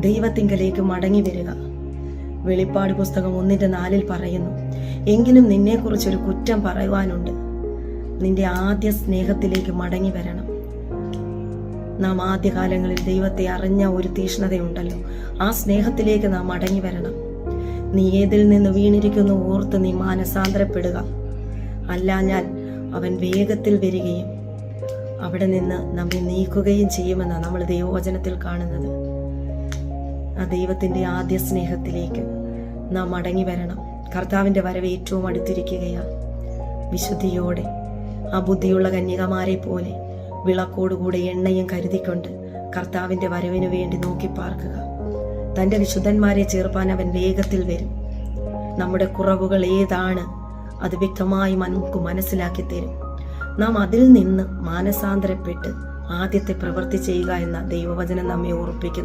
ദൈവത്തിങ്കലേക്ക് മടങ്ങി വരിക. വെളിപ്പാട് പുസ്തകം ഒന്നിന്റെ നാലിൽ പറയുന്നു എങ്കിലും നിന്നെക്കുറിച്ചൊരു കുറ്റം പറയുവാനുണ്ട്. നിന്റെ ആദ്യ സ്നേഹത്തിലേക്ക് മടങ്ങി വരണം. നാം ആദ്യകാലങ്ങളിൽ ദൈവത്തെ അറിഞ്ഞ ഒരു തീഷ്ണതയുണ്ടല്ലോ. ആ സ്നേഹത്തിലേക്ക് നാം മടങ്ങി വരണം. നീ ഏതിൽ നിന്ന് വീണിരിക്കുന്നു ഓർത്ത് നീ മാനസാന്തരപ്പെടുക. അല്ലാഞ്ഞാൽ അവൻ വേഗത്തിൽ വരികയും അവിടെ നിന്ന് നമ്മെ നീക്കുകയും ചെയ്യുമെന്നാണ് നമ്മൾ ദൈവവചനത്തിൽ കാണുന്നത്. ആ ദൈവത്തിന്റെ ആദ്യ സ്നേഹത്തിലേക്ക് നാം മടങ്ങി വരണം. കർത്താവിന്റെ വരവ് ഏറ്റവും അടുത്തിരിക്കുകയാണ്. വിശുദ്ധിയോടെ ആ ബുദ്ധിയുള്ള കന്യകമാരെ പോലെ വിളക്കോടുകൂടെ എണ്ണയും കരുതിക്കൊണ്ട് കർത്താവിന്റെ വരവിനു വേണ്ടി നോക്കി പാർക്കുക. തന്റെ വിശുദ്ധന്മാരെ ചേർപ്പാൻ അവൻ വേഗത്തിൽ വരും. നമ്മുടെ കുറവുകൾ ഏതാണ് അത് വ്യക്തമായി നമുക്ക് മനസ്സിലാക്കി തരും. നാം അതിൽ നിന്ന് മാനസാന്തരപ്പെട്ട് ആദ്യത്തെ പ്രവൃത്തി ചെയ്യുക എന്ന ദൈവവചനം നമ്മെ ഓർപ്പിക്കുന്നു.